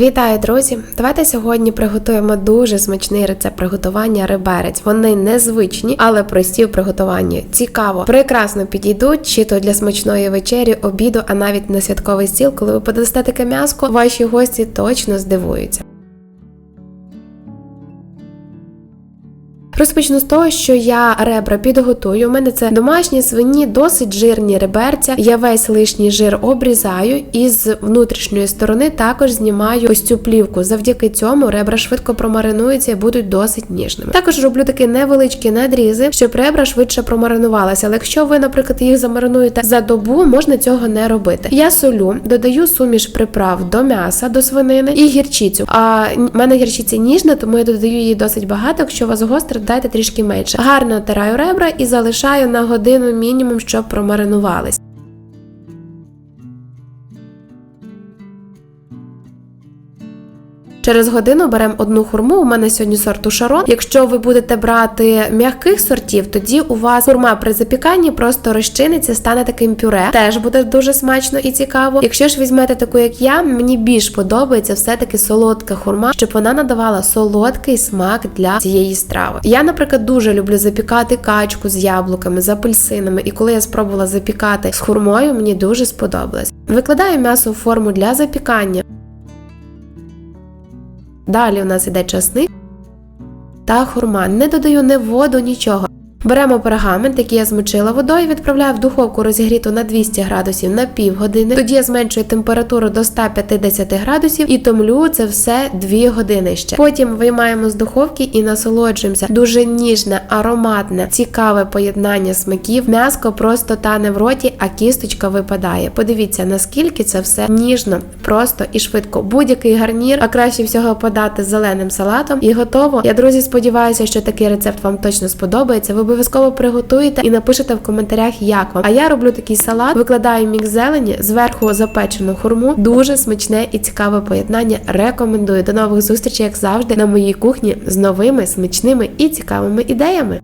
Вітаю, друзі! Давайте сьогодні приготуємо дуже смачний рецепт приготування риберець. Вони незвичні, але прості в приготуванні. Цікаво, прекрасно підійдуть чи то для смачної вечері, обіду, а навіть на святковий стіл, коли ви подасте таке м'яско, ваші гості точно здивуються. Розпочну з того, що я ребра підготую. У мене це домашні свині, досить жирні реберця. Я весь лишній жир обрізаю і з внутрішньої сторони також знімаю ось цю плівку. Завдяки цьому ребра швидко промаринуються і будуть досить ніжними. Також роблю такі невеличкі надрізи, щоб ребра швидше промаринувалися. Але якщо ви, наприклад, їх замаринуєте за добу, можна цього не робити. Я солю, додаю суміш приправ до м'яса, до свинини і гірчицю. А в мене гірчиця ніжна, тому я додаю її досить багато. Якщо у вас гостре, дайте трішки менше. Гарно натираю ребра і залишаю на годину мінімум, щоб промаринувались. Через годину беремо одну хурму. У мене сьогодні сорту шарон. Якщо ви будете брати м'яких сортів, тоді у вас хурма при запіканні просто розчиниться, стане таким пюре. Теж буде дуже смачно і цікаво. Якщо ж візьмете таку, як я, мені більш подобається все-таки солодка хурма, щоб вона надавала солодкий смак для цієї страви. Я, наприклад, дуже люблю запікати качку з яблуками, з апельсинами, і коли я спробувала запікати з хурмою, мені дуже сподобалось. Викладаю м'ясо в форму для запікання. Далі у нас іде часник та хурма. Не додаю ні воду, нічого. Беремо пергамент, який я змочила водою, відправляю в духовку розігріту на 200 градусів на півгодини. Тоді я зменшую температуру до 150 градусів і томлю це все 2 години ще. Потім виймаємо з духовки і насолоджуємося. Дуже ніжне, ароматне, цікаве поєднання смаків. М'яско просто тане в роті, а кісточка випадає. Подивіться, наскільки це все ніжно, просто і швидко. Будь-який гарнір, а краще всього подати з зеленим салатом. І готово. Я друзі сподіваюся, що такий рецепт вам точно сподобається. Ви обов'язково приготуєте і напишете в коментарях, як вам. А я роблю такий салат, викладаю мікс зелені, зверху запечену хурму. Дуже смачне і цікаве поєднання. Рекомендую. До нових зустрічей, як завжди, на моїй кухні з новими смачними і цікавими ідеями.